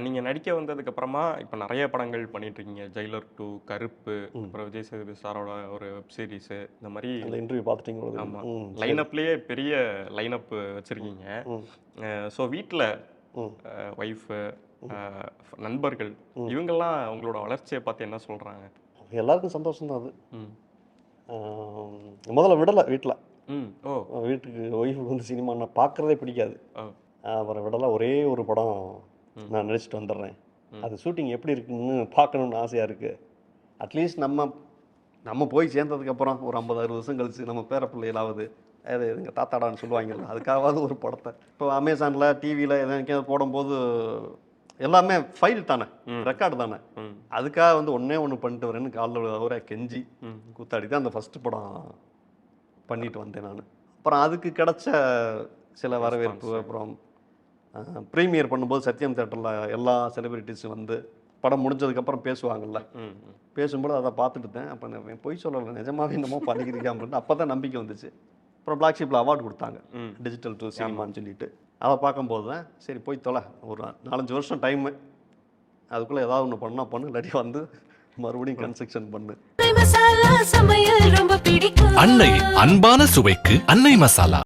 நீங்கள் நடிக்க வந்ததுக்கு அப்புறமா இப்போ நிறைய படங்கள் பண்ணிட்டு இருக்கீங்க ஜெயிலர் டூ கருப்பு அப்புறம் விஜய் சேதுபதி சாரோட ஒரு வெப் சீரிஸு இந்த மாதிரி அந்த இன்டர்வியூ பார்த்துட்டீங்க ஆமாம் லைனப்லேயே பெரிய லைனப் வச்சுருக்கீங்க. ஸோ வீட்டில் ஒய்ஃபு நண்பர்கள் இவங்கெல்லாம் உங்களோட வளர்ச்சியை பார்த்து என்ன சொல்கிறாங்க எல்லாருக்கும் சந்தோஷம் தான் அது முதல்ல விடலை வீட்டில் ம் ஓ. வீட்டுக்கு ஒய்ஃபுக்கு வந்து சினிமா நான் பார்க்குறதே பிடிக்காது. அப்புறம் விடலை ஒரே ஒரு படம். நான் நடிச்சிட்டு வந்துடுறேன். அது ஷூட்டிங் எப்படி இருக்குன்னு பார்க்கணுன்னு ஆசையாக இருக்குது அட்லீஸ்ட் நம்ம நம்ம போய் சேர்ந்ததுக்கப்புறம் ஒரு ஐம்பது அறுபது வருஷம் கழிச்சு நம்ம பேர பிள்ளைகளாவது அது எங்கள் தாத்தாடான்னு சொல்லுவாங்கல்ல அதுக்காகவாவது ஒரு படத்தை. இப்போ அமேசானில் டிவியில் எதாவது போடும்போது எல்லாமே ஃபைல் தானே ரெக்கார்டு தானே. அதுக்காக வந்து ஒன்றே ஒன்று பண்ணிட்டு வரேன்னு காலில் அவரை கெஞ்சி கூத்தாடி தான் அந்த ஃபஸ்ட்டு படம் பண்ணிட்டு வந்தேன் நான். அப்புறம் அதுக்கு கிடைச்ச சில வரவேற்பு அப்புறம் ப்ரீமியர் பண்ணும்போது சத்யம் தேட்டரில் எல்லா செலிபிரிட்டிஸும் வந்து படம் முடிஞ்சதுக்கப்புறம் ம். பேசும்போது அதை பார்த்துட்டு இருந்தேன் அப்போ நான் பொய் சொல்லலை நிஜமாவே என்னமோ பண்ணிக்கிறீங்க அப்படின்னு அப்போ தான் நம்பிக்கை வந்துச்சு. அப்புறம் பிளாக் ஷீப்பில் அவார்டு கொடுத்தாங்க. டிஜிட்டல் டு சினிமான்னு சொல்லிட்டு. அதை பார்க்கும்போது தான் சரி போய் தொலை. ஒரு நாலஞ்சு வருஷம் டைமு அதுக்குள்ளே ஏதாவது ஒன்று பண்ணா பண்ணு இல்லாட்டி வந்து மறுபடியும் கன்ஸ்ட்ரக்ஷன் பண்ணு. அன்னை அன்பான சுவைக்கு அன்னை மசாலா.